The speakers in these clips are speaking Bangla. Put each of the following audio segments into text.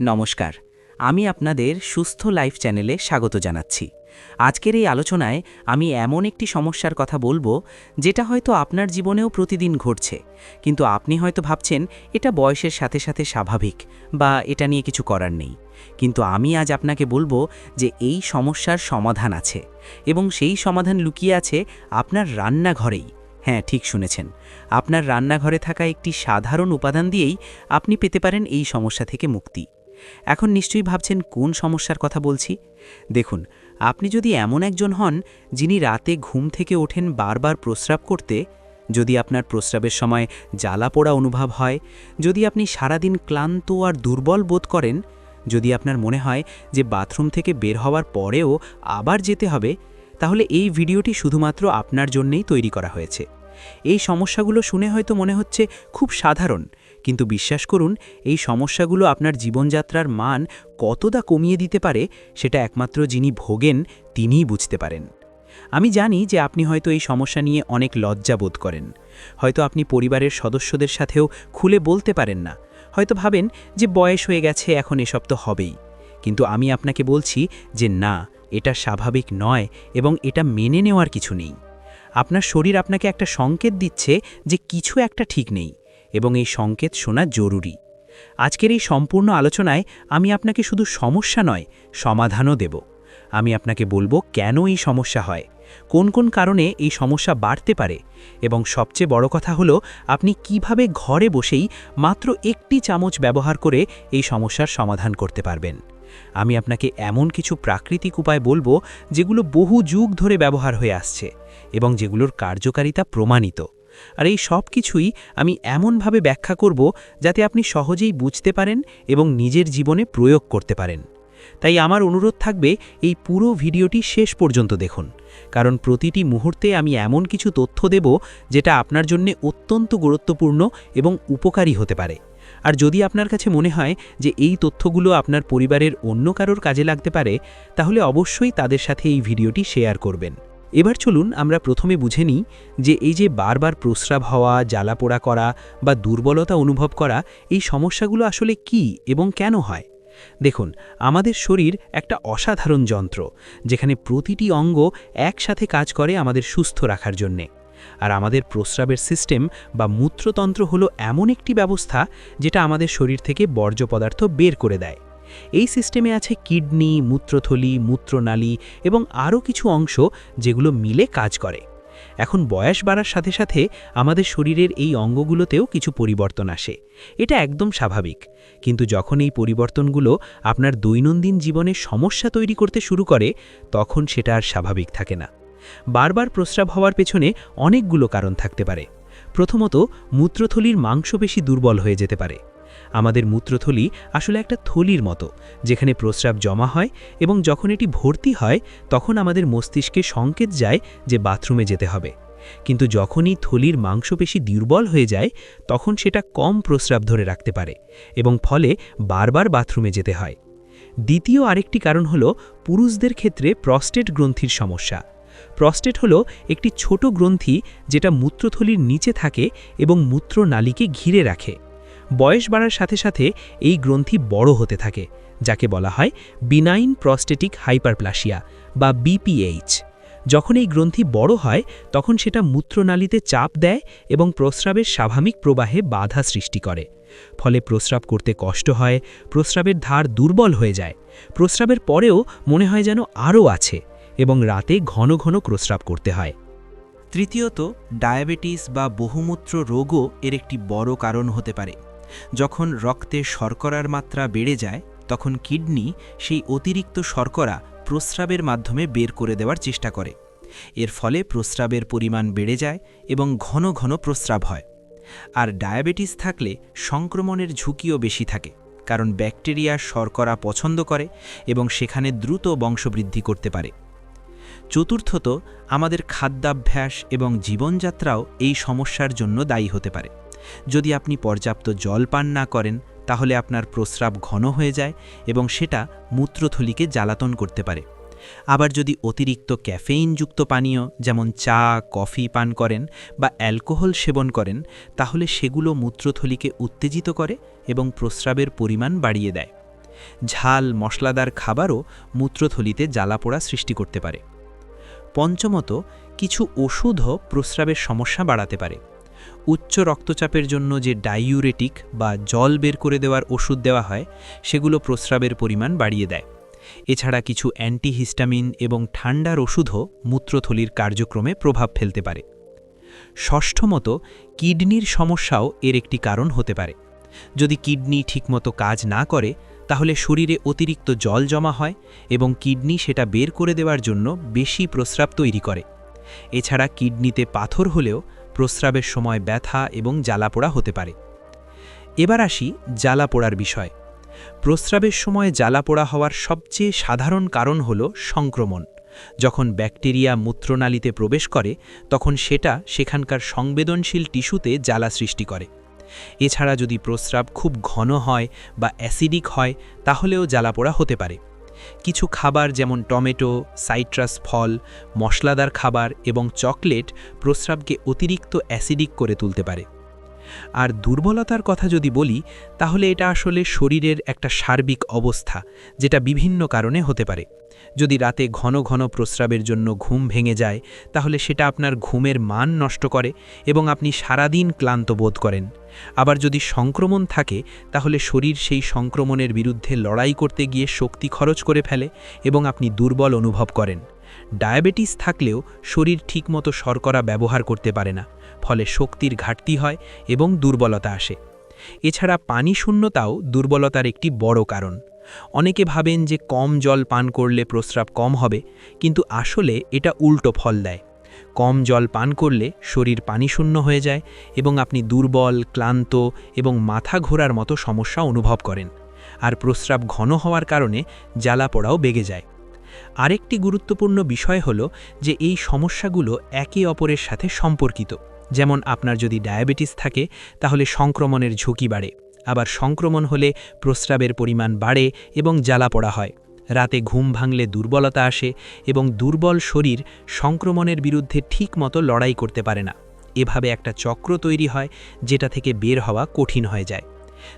নমস্কার। আমি আপনাদের সুস্থ লাইফ চ্যানেলে স্বাগত জানাচ্ছি। আজকের এই আলোচনায় আমি এমন একটি সমস্যার কথা বলব, যেটা হয়তো আপনার জীবনেও প্রতিদিন ঘটছে, কিন্তু আপনি হয়তো ভাবছেন, এটা বয়সের সাথে সাথে স্বাভাবিক বা এটা নিয়ে কিছু করার নেই। কিন্তু আমি আজ আপনাকে বলব যে এই সমস্যার সমাধান আছে এবং সেই সমাধান লুকিয়ে আছে আপনার রান্নাঘরেই। হ্যাঁ ঠিক শুনেছেন। আপনার রান্নাঘরে থাকা একটি সাধারণ উপাদান দিয়েই আপনি পেতে পারেন এই সমস্যা থেকে মুক্তি। এখন নিশ্চয়ই ভাবছেন কোন সমস্যার কথা বলছি? দেখুন, আপনি যদি এমন একজন হন যিনি রাতে ঘুম থেকে ওঠেন বারবার প্রস্রাব করতে, যদি আপনার প্রস্রাবের সময় জ্বালা পোড়া অনুভব হয়, যদি আপনি সারাদিন ক্লান্ত আর দুর্বল বোধ করেন, যদি আপনার মনে হয় যে বাথরুম থেকে বের হওয়ার পরেও আবার যেতে হবে, তাহলে এই ভিডিওটি শুধুমাত্র আপনার জন্যেই তৈরি করা হয়েছে। এই সমস্যাগুলো শুনে হয়তো মনে হচ্ছে খুব সাধারণ কিন্তু বিশ্বাস করুন, এই সমস্যাগুলো আপনার জীবনযাত্রার মান কতটা কমিয়ে দিতে পারে সেটা একমাত্র যিনি ভোগেন, তিনিই বুঝতে পারেন। আমি জানি যে আপনি হয়তো এই সমস্যা নিয়ে অনেক লজ্জা বোধ করেন। হয়তো আপনি পরিবারের সদস্যদের সাথেও খুলে বলতে পারেন না। হয়তো ভাবেন যে বয়স হয়ে গেছে, এখন এসব তো হবেই। কিন্তু আমি আপনাকে বলছি যে না, এটা স্বাভাবিক নয় এবং এটা মেনে নেওয়ার কিছু নেই। আপনার শরীর আপনাকে একটা সংকেত দিচ্ছে যে কিছু একটা ঠিক নেই। এবং এই সংকেত শোনা জরুরি। আজকের এই সম্পূর্ণ আলোচনায় আমি আপনাকে শুধু সমস্যা নয়, সমাধানও দেব। আমি আপনাকে বলব কেন এই সমস্যা হয়, কোন কোন কারণে এই সমস্যা বাড়তে পারে এবং সবচেয়ে বড় কথা হলো, আপনি কীভাবে ঘরে বসেই মাত্র একটি চামচ ব্যবহার করে এই সমস্যার সমাধান করতে পারবেন। আমি আপনাকে এমন কিছু প্রাকৃতিক উপায় বলব যেগুলো বহু যুগ ধরে ব্যবহার হয়ে আসছে এবং যেগুলোর কার্যকারিতা প্রমাণিত। আর এই সব কিছুই আমি এমনভাবে ব্যাখ্যা করব যাতে আপনি সহজেই বুঝতে পারেন এবং নিজের জীবনে প্রয়োগ করতে পারেন। তাই আমার অনুরোধ থাকবে এই পুরো ভিডিওটি শেষ পর্যন্ত দেখুন। কারণ প্রতিটি মুহূর্তে আমি এমন কিছু তথ্য দেব যেটা আপনার জন্য অত্যন্ত গুরুত্বপূর্ণ এবং উপকারী হতে পারে। আর যদি আপনার কাছে মনে হয় যে এই তথ্যগুলো আপনার পরিবারের অন্য কারোর কাজে লাগতে পারে, তাহলে অবশ্যই তাদের সাথে এই ভিডিওটি শেয়ার করবেন। এবার চলুন আমরা প্রথমে বুঝে নিই যে এই যে বারবার প্রস্রাব হওয়া, জ্বালাপোড়া করা বা দুর্বলতা অনুভব করা, এই সমস্যাগুলো আসলে কি এবং কেন হয়? দেখুন, আমাদের শরীর একটা অসাধারণ যন্ত্র, যেখানে প্রতিটি অঙ্গ একসাথে কাজ করে আমাদের সুস্থ রাখার জন্যে। আর আমাদের প্রস্রাবের সিস্টেম বা মূত্রতন্ত্র হলো এমন একটি ব্যবস্থা, যেটা আমাদের শরীর থেকে বর্জ্য পদার্থ বের করে দেয়। এই সিস্টেমে আছে কিডনি, মূত্রথলি, মূত্রনালী এবং আরও কিছু অংশ যেগুলো মিলে কাজ করে। এখন বয়স বাড়ার সাথে সাথে আমাদের শরীরের এই অঙ্গগুলোতেও কিছু পরিবর্তন আসে। এটা একদম স্বাভাবিক। কিন্তু যখন এই পরিবর্তনগুলো আপনার দৈনন্দিন জীবনে সমস্যা তৈরি করতে শুরু করে, তখন সেটা আর স্বাভাবিক থাকে না। বারবার প্রস্রাব হওয়ার পেছনে অনেকগুলো কারণ থাকতে পারে। প্রথমত, মূত্রথলির মাংসপেশি দুর্বল হয়ে যেতে পারে। আমাদের মূত্রথলি আসলে একটা থলির মতো, যেখানে প্রস্রাব জমা হয় এবং যখন এটি ভর্তি হয়, তখন আমাদের মস্তিষ্কে সংকেত যায় যে বাথরুমে যেতে হবে। কিন্তু যখনই থলির মাংসপেশি দুর্বল হয়ে যায়, তখন সেটা কম প্রস্রাব ধরে রাখতে পারে এবং ফলে বারবার বাথরুমে যেতে হয়। দ্বিতীয় আরেকটি কারণ হল পুরুষদের ক্ষেত্রে প্রস্টেট গ্রন্থির সমস্যা। প্রস্টেট হলো একটি ছোট গ্রন্থি যেটা মূত্রথলির নিচে থাকে এবং মূত্রনালীকে ঘিরে রাখে। বয়স বাড়ার সাথে সাথে এই গ্রন্থি বড় হতে থাকে, যাকে বলা হয় বিনাইন প্রস্টেটিক হাইপারপ্লাসিয়া বা বিপিএইচ যখন এই গ্রন্থি বড় হয়, তখন সেটা মূত্রনালীতে চাপ দেয় এবং প্রস্রাবের স্বাভাবিক প্রবাহে বাধা সৃষ্টি করে। ফলে প্রস্রাব করতে কষ্ট হয়, প্রস্রাবের ধার দুর্বল হয়ে যায়। প্রস্রাবের পরেও মনে হয় যেন আরও আছে এবং রাতে ঘন ঘন প্রস্রাব করতে হয়। তৃতীয়ত, ডায়াবেটিস বা বহুমূত্র রোগও এর একটি বড় কারণ হতে পারে। যখন রক্তে শর্করার মাত্রা বেড়ে যায়, তখন কিডনি সেই অতিরিক্ত শর্করা প্রস্রাবের মাধ্যমে বের করে দেওয়ার চেষ্টা করে। এর ফলে প্রস্রাবের পরিমাণ বেড়ে যায় এবং ঘন ঘন প্রস্রাব হয়। আর ডায়াবেটিস থাকলে সংক্রমণের ঝুঁকিও বেশি থাকে, কারণ ব্যাকটেরিয়া শর্করা পছন্দ করে এবং সেখানে দ্রুত বংশবৃদ্ধি করতে পারে। চতুর্থত, আমাদের খাদ্যাভ্যাস এবং জীবনযাত্রাও এই সমস্যার জন্য দায়ী হতে পারে। যদি আপনি পর্যাপ্ত জল পান না করেন, তাহলে আপনার প্রস্রাব ঘন হয়ে যায় এবং সেটা মূত্রথলিকে জ্বালাতন করতে পারে। আবার যদি অতিরিক্ত ক্যাফেইনযুক্ত পানীয়, যেমন চা, কফি পান করেন বা অ্যালকোহল সেবন করেন, তাহলে সেগুলো মূত্রথলিকে উত্তেজিত করে এবং প্রস্রাবের পরিমাণ বাড়িয়ে দেয়। ঝাল, মশলাদার খাবারও মূত্রথলিতে জ্বালাপোড়া সৃষ্টি করতে পারে। পঞ্চমত, কিছু ওষুধও প্রস্রাবের সমস্যা বাড়াতে পারে। উচ্চ রক্তচাপের জন্য যে ডাইউরেটিক বা জল বের করে দেওয়ার ওষুধ দেওয়া হয়, সেগুলো প্রস্রাবের পরিমাণ বাড়িয়ে দেয়। এছাড়া কিছু অ্যান্টিহিস্টামিন এবং ঠান্ডার ওষুধও মূত্রথলির কার্যক্রমে প্রভাব ফেলতে পারে। ষষ্ঠমত, কিডনির সমস্যাও এর একটি কারণ হতে পারে। যদি কিডনি ঠিকমতো কাজ না করে, তাহলে শরীরে অতিরিক্ত জল জমা হয় এবং কিডনি সেটা বের করে দেওয়ার জন্য বেশি প্রস্রাব তৈরি করে। এছাড়া কিডনিতে পাথর হলেও প্রস্রাবের সময় ব্যথা এবং জ্বালাপোড়া হতে পারে। এবার আসি জ্বালাপোড়ার বিষয়। প্রস্রাবের সময় জ্বালাপোড়া হওয়ার সবচেয়ে সাধারণ কারণ হল সংক্রমণ। যখন ব্যাকটেরিয়া মূত্রনালীতে প্রবেশ করে, তখন সেটা সেখানকার সংবেদনশীল টিস্যুতে জ্বালা সৃষ্টি করে। এছাড়া যদি প্রস্রাব খুব ঘন হয় বা অ্যাসিডিক হয়, তাহলেও জ্বালাপোড়া হতে পারে। কিছু খাবার যেমন টমেটো, সাইট্রাস ফল, মশলাদার খাবার এবং চকলেট প্রস্রাবকে অতিরিক্ত অ্যাসিডিক করে তুলতে পারে। আর দুর্বলতার কথা যদি বলি, তাহলে এটা আসলে শরীরের একটা সার্বিক অবস্থা, যেটা বিভিন্ন কারণে হতে পারে। যদি রাতে ঘন ঘন প্রস্রাবের জন্য ঘুম ভেঙে যায়, তাহলে সেটা আপনার ঘুমের মান নষ্ট করে এবং আপনি সারাদিন ক্লান্ত বোধ করেন। আবার যদি সংক্রমণ থাকে, তাহলে শরীর সেই সংক্রমণের বিরুদ্ধে লড়াই করতে গিয়ে শক্তি খরচ করে ফেলে এবং আপনি দুর্বল অনুভব করেন। ডায়াবেটিস থাকলেও শরীর ঠিকমতো শর্করা ব্যবহার করতে পারে না, ফলে শক্তির ঘাটতি হয় এবং দুর্বলতা আসে। এছাড়া পানি শূন্যতাও দুর্বলতার একটি বড় কারণ। অনেকে ভাবেন যে কম জল পান করলে প্রস্রাব কম হবে, কিন্তু আসলে এটা উল্টো ফল দেয়। কম জল পান করলে শরীর পানিশূন্য হয়ে যায় এবং আপনি দুর্বল, ক্লান্ত এবং মাথা ঘোরার মতো সমস্যা অনুভব করেন। আর প্রস্রাব ঘন হওয়ার কারণে জ্বালা পোড়াও বেগে যায়। আরেকটি গুরুত্বপূর্ণ বিষয় হল যে এই সমস্যাগুলো একে অপরের সাথে সম্পর্কিত। যেমন আপনার যদি ডায়াবেটিস থাকে, তাহলে সংক্রমণের ঝুঁকি বাড়ে। আবার সংক্রমণ হলে প্রস্রাবের পরিমাণ বাড়ে এবং জ্বালা পড়া হয়। রাতে ঘুম ভাঙলে দুর্বলতা আসে এবং দুর্বল শরীর সংক্রমণের বিরুদ্ধে ঠিকমতো লড়াই করতে পারে না। এভাবে একটা চক্র তৈরি হয়, যেটা থেকে বের হওয়া কঠিন হয়ে যায়।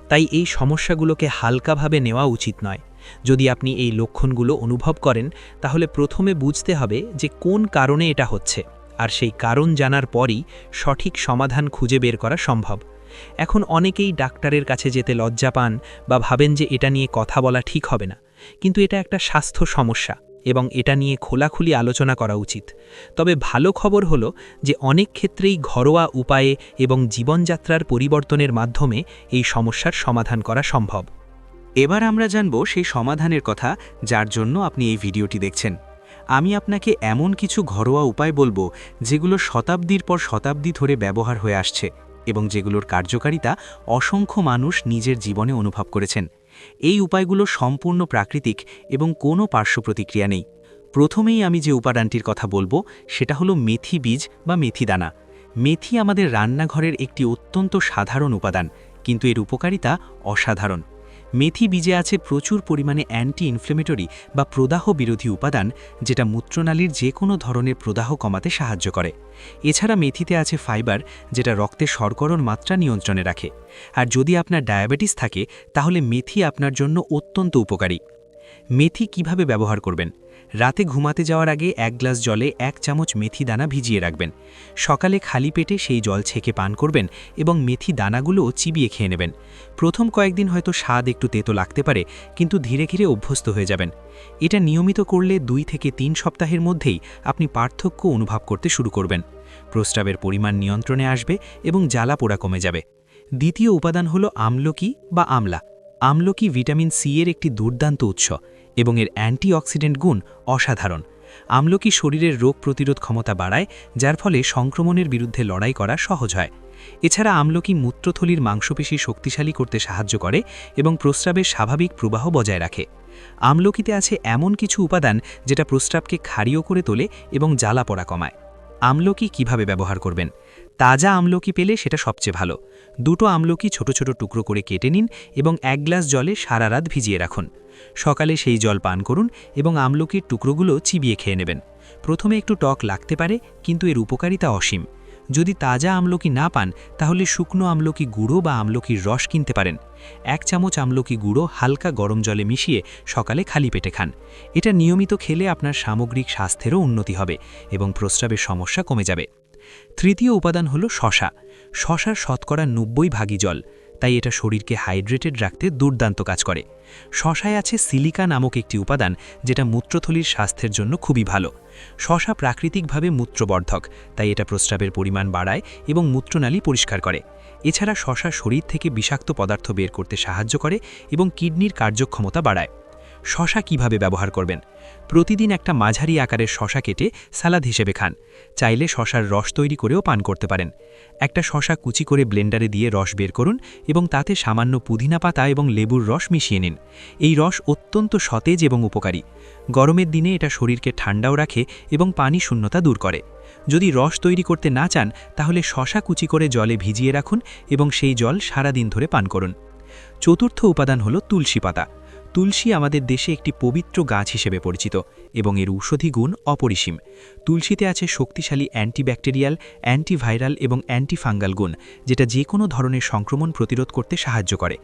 তাই এই সমস্যাগুলোকে হালকাভাবে নেওয়া উচিত নয়। যদি আপনি এই লক্ষণগুলো অনুভব করেন, তাহলে প্রথমে বুঝতে হবে যে কোন কারণে এটা হচ্ছে, আর সেই কারণ জানার পরই সঠিক সমাধান খুঁজে বের করা সম্ভব। এখন অনেকেই ডাক্তারের কাছে যেতে লজ্জা পান বা ভাবেন যে এটা নিয়ে কথা বলা ঠিক হবে না, কিন্তু এটা একটা স্বাস্থ্য সমস্যা এবং এটা নিয়ে খোলাখুলি আলোচনা করা উচিত। তবে ভালো খবর হলো যে অনেক ক্ষেত্রেই ঘরোয়া উপায়ে এবং জীবনযাত্রার পরিবর্তনের মাধ্যমে এই সমস্যার সমাধান করা সম্ভব। এবার আমরা জানব সেই সমাধানের কথা যার জন্য আপনি এই ভিডিওটি দেখছেন। আমি আপনাকে এমন কিছু ঘরোয়া উপায় বলব যেগুলো শতাব্দীর পর শতাব্দী ধরে ব্যবহার হয়ে আসছে এবং যেগুলোর কার্যকারিতা অসংখ্য মানুষ নিজের জীবনে অনুভব করেছেন। এই উপায়গুলো সম্পূর্ণ প্রাকৃতিক এবং কোনো পার্শ্ব প্রতিক্রিয়া নেই। প্রথমেই আমি যে উপাদানটির কথা বলব সেটা হলো মেথি বীজ বা মেথি দানা। মেথি আমাদের রান্নাঘরের একটি অত্যন্ত সাধারণ উপাদান, কিন্তু এর উপকারিতা অসাধারণ। মেথি বীজে আছে প্রচুর পরিমাণে অ্যান্টি ইনফ্লেমেটরি বা প্রদাহ বিরোধী উপাদান, যেটা মূত্রনালীর যে কোনো ধরনের প্রদাহ কমাতে সাহায্য করে। এছাড়া মেথিতে আছে ফাইবার যেটা রক্তে শর্করণ মাত্রা নিয়ন্ত্রণে রাখে। আর যদি আপনার ডায়াবেটিস থাকে, তাহলে মেথি আপনার জন্য অত্যন্ত উপকারী। মেথি কীভাবে ব্যবহার করবেন? রাতে ঘুমাতে যাওয়ার আগে এক গ্লাস জলে এক চামচ মেথি দানা ভিজিয়ে রাখবেন। সকালে খালি পেটে সেই জল ছেঁকে পান করবেন এবং মেথি দানাগুলো চিবিয়ে খেয়ে নেবেন। প্রথম কয়েকদিন হয়তো স্বাদ একটু তেতো লাগতে পারে, কিন্তু ধীরে ধীরে অভ্যস্ত হয়ে যাবেন। এটা নিয়মিত করলে দুই থেকে তিন সপ্তাহের মধ্যেই আপনি পার্থক্য অনুভব করতে শুরু করবেন। প্রস্রাবের পরিমাণ নিয়ন্ত্রণে আসবে এবং জ্বালা পোড়া কমে যাবে। দ্বিতীয় উপাদান হল আমলকি বা আমলা। আমলকি ভিটামিন সি এর একটি দুর্দান্ত উৎস। এবং এর অ্যান্টিঅক্সিডেন্ট গুণ অসাধারণ। আমলকি শরীরের রোগ প্রতিরোধ ক্ষমতা বাড়ায়, যার ফলে সংক্রমণের বিরুদ্ধে লড়াই করা সহজ হয়। এছাড়া আমলকি মূত্রথলির মাংসপেশি শক্তিশালী করতে সাহায্য করে এবং প্রস্রাবের স্বাভাবিক প্রবাহ বজায় রাখে। আমলকিতে আছে এমন কিছু উপাদান যেটা প্রস্রাবকে ক্ষারীয় করে তোলে এবং জ্বালা পড়া কমায়। আমলকি কীভাবে ব্যবহার করবেন? তাজা আমলকি পেলে সেটা সবচেয়ে ভালো। দুটো আমলকি ছোট ছোট টুকরো করে কেটে নিন এবং এক গ্লাস জলে সারা রাত ভিজিয়ে রাখুন। সকালে সেই জল পান করুন এবং আমলকির টুকরোগুলো চিবিয়ে খেয়ে নেবেন। প্রথমে একটু টক লাগতে পারে, কিন্তু এর উপকারিতা অসীম। যদি তাজা আমলকি না পান, তাহলে শুকনো আমলকি গুঁড়ো বা আমলকির রস কিনতে পারেন। এক চামচ আমলকি গুঁড়ো হালকা গরম জলে মিশিয়ে সকালে খালি পেটে খান। এটা নিয়মিত খেলে আপনার সামগ্রিক স্বাস্থ্যেরও উন্নতি হবে এবং প্রস্রাবের সমস্যা কমে যাবে। তৃতীয় উপাদান হল শশা। শশার শতকরা নব্বই ভাগই জল, তাই এটা শরীরকে হাইড্রেটেড রাখতে দুর্দান্ত কাজ করে। শশায় আছে সিলিকা নামক একটি উপাদান, যেটা মূত্রথলির স্বাস্থ্যের জন্য খুবই ভালো। শশা প্রাকৃতিকভাবে মূত্রবর্ধক, তাই এটা প্রস্রাবের পরিমাণ বাড়ায় এবং মূত্রনালী পরিষ্কার করে। এছাড়া শশা শরীর থেকে বিষাক্ত পদার্থ বের করতে সাহায্য করে এবং কিডনির কার্যক্ষমতা বাড়ায়। শশা কীভাবে ব্যবহার করবেন? প্রতিদিন একটা মাঝারি আকারের শশা কেটে সালাদ হিসেবে খান। চাইলে শশার রস তৈরি করেও পান করতে পারেন। একটা শশা কুচি করে ব্লেন্ডারে দিয়ে রস বের করুন এবং তাতে সামান্য পুদিনা পাতা এবং লেবুর রস মিশিয়ে নিন। এই রস অত্যন্ত সতেজ এবং উপকারী। গরমের দিনে এটা শরীরকে ঠান্ডাও রাখে এবং পানি শূন্যতা দূর করে। যদি রস তৈরি করতে না চান, তাহলে শশা কুচি করে জলে ভিজিয়ে রাখুন এবং সেই জল সারা দিন ধরে পান করুন। চতুর্থ উপাদান হল তুলসী পাতা। তুলসী আমাদের দেশে একটি পবিত্র গাছ হিসেবে পরিচিত এবং এর ঔষধি গুণ অপরিসীম। তুলসীতে আছে শক্তিশালী অ্যান্টিব্যাকটেরিয়াল, অ্যান্টিভাইরাল এবং অ্যান্টিফাঙ্গাল গুণ, যেটা যে কোনো ধরনের সংক্রমণ প্রতিরোধ করতে সাহায্য করে।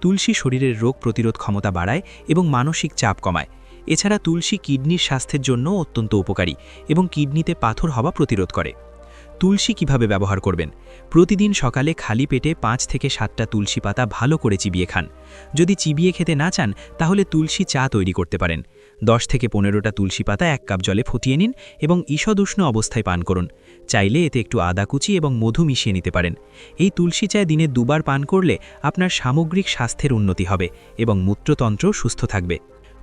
তুলসী শরীরের রোগ প্রতিরোধ ক্ষমতা বাড়ায় এবং মানসিক চাপ কমায়। এছাড়া তুলসী কিডনির স্বাস্থ্যের জন্য অত্যন্ত উপকারী এবং কিডনিতে পাথর হওয়া প্রতিরোধ করে। তুলসী কীভাবে ব্যবহার করবেন? প্রতিদিন সকালে খালি পেটে পাঁচ থেকে সাতটা তুলসী পাতা ভালো করে চিবিয়ে খান। যদি চিবিয়ে খেতে না চান, তাহলে তুলসী চা তৈরি করতে পারেন। দশ থেকে পনেরোটা তুলসী পাতা এক কাপ জলে ফুটিয়ে নিন এবং ঈষদুষ্ণ অবস্থায় পান করুন। চাইলে এতে একটু আদা কুচি এবং মধু মিশিয়ে নিতে পারেন। এই তুলসী চায় দিনে দুবার পান করলে আপনার সামগ্রিক স্বাস্থ্যের উন্নতি হবে এবং মূত্রতন্ত্র সুস্থ থাকবে।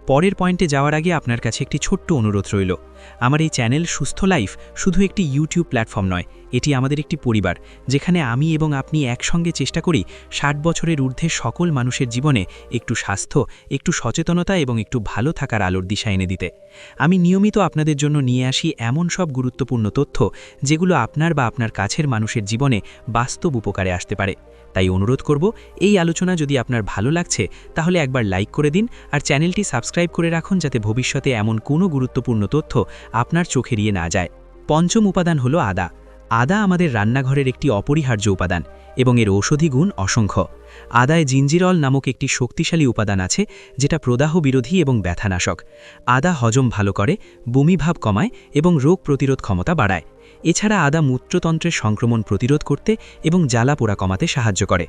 পরের পয়েন্টে যাওয়ার আগে আপনার কাছে একটি ছোট্ট অনুরোধ রইল। আমার এই চ্যানেল সুস্থ লাইফ শুধু একটি ইউটিউব প্ল্যাটফর্ম নয় এটি আমাদের একটি পরিবার, যেখানে আমি এবং আপনি একসঙ্গে চেষ্টা করি ষাট বছরের ঊর্ধ্বে সকল মানুষের জীবনে একটু স্বাস্থ্য, একটু সচেতনতা এবং একটু ভালো থাকার আলোর দিশা এনে দিতে। আমি নিয়মিত আপনাদের জন্য নিয়ে আসি এমন সব গুরুত্বপূর্ণ তথ্য, যেগুলো আপনার বা আপনার কাছের মানুষের জীবনে বাস্তব উপকারে আসতে পারে। তাই অনুরোধ করব, এই আলোচনা যদি আপনার ভালো লাগছে, তাহলে একবার লাইক করে দিন আর চ্যানেলটি সাবস্ক্রাইব করে রাখুন যাতে ভবিষ্যতে এমন কোনো গুরুত্বপূর্ণ তথ্য আপনার চোখে এড়িয়ে না যায়। পঞ্চম উপাদান হলো আদা। আদা আমাদের রান্নাঘরের একটি অপরিহার্য উপাদান এবং এর ঔষধি গুণ অসংখ্য। আদায় জিঞ্জিরল নামক একটি শক্তিশালী উপাদান আছে যেটা প্রদাহ বিরোধী এবং ব্যথানাশক। আদা হজম ভালো করে, বমিভাব কমায় এবং রোগ প্রতিরোধ ক্ষমতা বাড়ায়। এছাড়া আদা মূত্রতন্ত্রের সংক্রমণ প্রতিরোধ করতে এবং জ্বালা পোড়া কমাতে সাহায্য করে।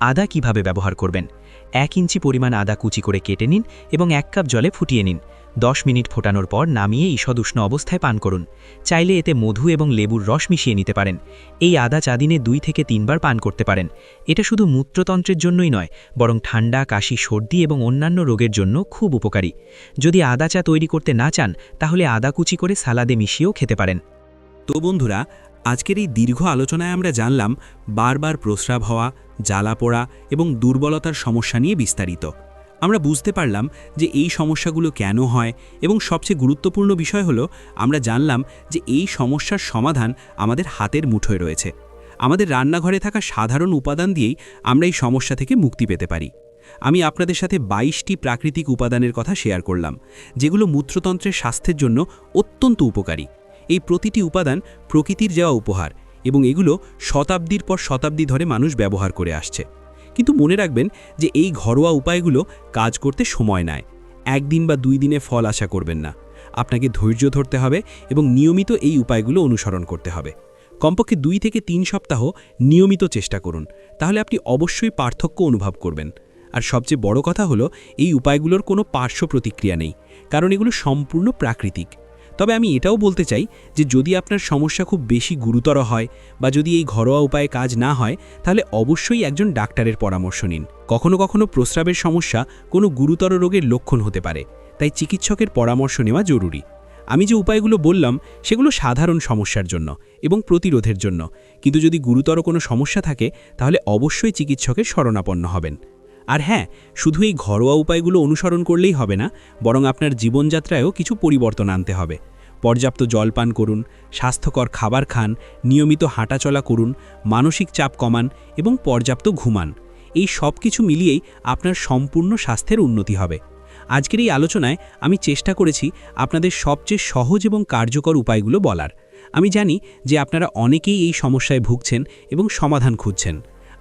আদা কীভাবে ব্যবহার করবেন? এক ইঞ্চি পরিমাণ আদা কুচি করে কেটে নিন এবং এক কাপ জলে ফুটিয়ে নিন। দশ মিনিট ফোটানোর পর নামিয়ে ঈষদ উষ্ণ অবস্থায় পান করুন। চাইলে এতে মধু এবং লেবুর রস মিশিয়ে নিতে পারেন। এই আদা চা দিনে দুই থেকে তিনবার পান করতে পারেন। এটা শুধু মূত্রতন্ত্রের জন্যই নয়, বরং ঠান্ডা, কাশি, সর্দি এবং অন্যান্য রোগের জন্য খুব উপকারী। যদি আদা চা তৈরি করতে না চান, তাহলে আদা কুচি করে সালাদে মিশিয়েও খেতে পারেন। তো বন্ধুরা, আজকের এই দীর্ঘ আলোচনায় আমরা জানলাম, বারবার প্রস্রাব হওয়া, জ্বালা পোড়া এবং দুর্বলতার সমস্যা নিয়ে বিস্তারিত। আমরা বুঝতে পারলাম যে এই সমস্যাগুলো কেন হয় এবং সবচেয়ে গুরুত্বপূর্ণ বিষয় হলো, আমরা জানলাম যে এই সমস্যার সমাধান আমাদের হাতের মুঠোয় রয়েছে। আমাদের রান্নাঘরে থাকা সাধারণ উপাদান দিয়েই আমরা এই সমস্যা থেকে মুক্তি পেতে পারি। আমি আপনাদের সাথে বাইশটি প্রাকৃতিক উপাদানের কথা শেয়ার করলাম, যেগুলো মূত্রতন্ত্রের স্বাস্থ্যের জন্য অত্যন্ত উপকারী। এই প্রতিটি উপাদান প্রকৃতির যাওয়া উপহার এবং এগুলো শতাব্দীর পর শতাব্দী ধরে মানুষ ব্যবহার করে আসছে। কিন্তু মনে রাখবেন যে এই ঘরোয়া উপায়গুলো কাজ করতে সময় নেয়। একদিন বা দুই দিনে ফল আশা করবেন না। আপনাকে ধৈর্য ধরতে হবে এবং নিয়মিত এই উপায়গুলো অনুসরণ করতে হবে। কমপক্ষে দুই থেকে তিন সপ্তাহ নিয়মিত চেষ্টা করুন। তাহলে আপনি অবশ্যই পার্থক্য অনুভব করবেন। আর সবচেয়ে বড় কথা হলো, এই উপায়গুলোর কোনো পার্শ্ব প্রতিক্রিয়া নেই। কারণ এগুলো সম্পূর্ণ প্রাকৃতিক। তবে আমি এটাও বলতে চাই যে যদি আপনার সমস্যা খুব বেশি গুরুতর হয় বা যদি এই ঘরোয়া উপায়ে কাজ না হয়, তাহলে অবশ্যই একজন ডাক্তারের পরামর্শ নিন। কখনো কখনো প্রস্রাবের সমস্যা কোনো গুরুতর রোগের লক্ষণ হতে পারে, তাই চিকিৎসকের পরামর্শ নেওয়া জরুরি। আমি যে উপায়গুলো বললাম, সেগুলো সাধারণ সমস্যার জন্য এবং প্রতিরোধের জন্য। কিন্তু যদি গুরুতর কোনো সমস্যা থাকে, তাহলে অবশ্যই চিকিৎসকের শরণাপন্ন হবেন। আর হ্যাঁ শুধু এই ঘরোয়া উপায়গুলো অনুসরণ করলেই হবে না, বরং আপনার জীবনযাত্রায়ও কিছু পরিবর্তন আনতে হবে। পর্যাপ্ত জল পান করুন, স্বাস্থ্যকর খাবার খান, নিয়মিত হাঁটাচলা করুন, মানসিক চাপ কমান এবং পর্যাপ্ত ঘুমান। এই সব কিছু মিলিয়েই আপনার সম্পূর্ণ স্বাস্থ্যের উন্নতি হবে। আজকের এই আলোচনায় আমি চেষ্টা করেছি আপনাদের সবচেয়ে সহজ এবং কার্যকর উপায়গুলো বলার। আমি জানি যে আপনারা অনেকেই এই সমস্যায় ভুগছেন এবং সমাধান খুঁজছেন।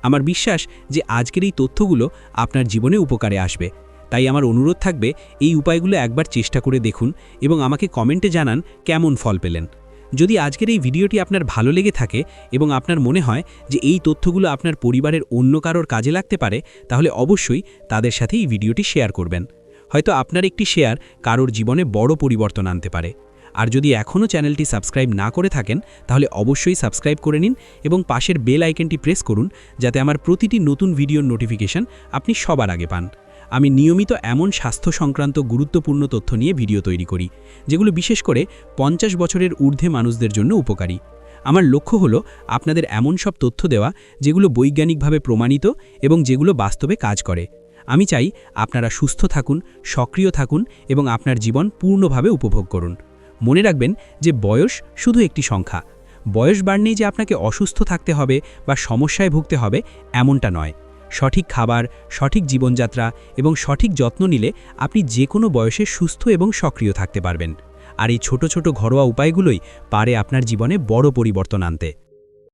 আমার বিশ্বাস যে আজকের এই তথ্যগুলো আপনার জীবনে উপকারে আসবে। তাই আমার অনুরোধ থাকবে, এই উপায়গুলো একবার চেষ্টা করে দেখুন এবং আমাকে কমেন্টে জানান কেমন ফল পেলেন। যদি আজকের এই ভিডিওটি আপনার ভালো লেগে থাকে এবং আপনার মনে হয় যে এই তথ্যগুলো আপনার পরিবারের অন্য কারোর কাজে লাগতে পারে, তাহলে অবশ্যই তাদের সাথে এই ভিডিওটি শেয়ার করবেন। হয়তো আপনার একটি শেয়ার কারোর জীবনে বড় পরিবর্তন আনতে পারে। আর যদি এখনও চ্যানেলটি সাবস্ক্রাইব না করে থাকেন, তাহলে অবশ্যই সাবস্ক্রাইব করে নিন এবং পাশের বেল আইকনটি প্রেস করুন যাতে আমার প্রতিটি নতুন ভিডিওর নোটিফিকেশন আপনি সবার আগে পান। আমি নিয়মিত এমন স্বাস্থ্য সংক্রান্ত গুরুত্বপূর্ণ তথ্য নিয়ে ভিডিও তৈরি করি, যেগুলো বিশেষ করে পঞ্চাশ বছরের ঊর্ধ্বে মানুষদের জন্য উপকারী। আমার লক্ষ্য হলো আপনাদের এমন সব তথ্য দেওয়া যেগুলো বৈজ্ঞানিকভাবে প্রমাণিত এবং যেগুলো বাস্তবে কাজ করে। আমি চাই আপনারা সুস্থ থাকুন, সক্রিয় থাকুন এবং আপনার জীবন পূর্ণভাবে উপভোগ করুন। মনে রাখবেন যে বয়স শুধু একটি সংখ্যা। বয়স বাড়লেই যে আপনাকে অসুস্থ থাকতে হবে বা সমস্যায় ভুগতে হবে এমনটা নয়। সঠিক খাবার, সঠিক জীবনযাত্রা এবং সঠিক যত্ন নিলে আপনি যে কোনো বয়সে সুস্থ এবং সক্রিয় থাকতে পারবেন। আর এই ছোট ছোট ঘরোয়া উপায়গুলোই পারে আপনার জীবনে বড় পরিবর্তন আনতে।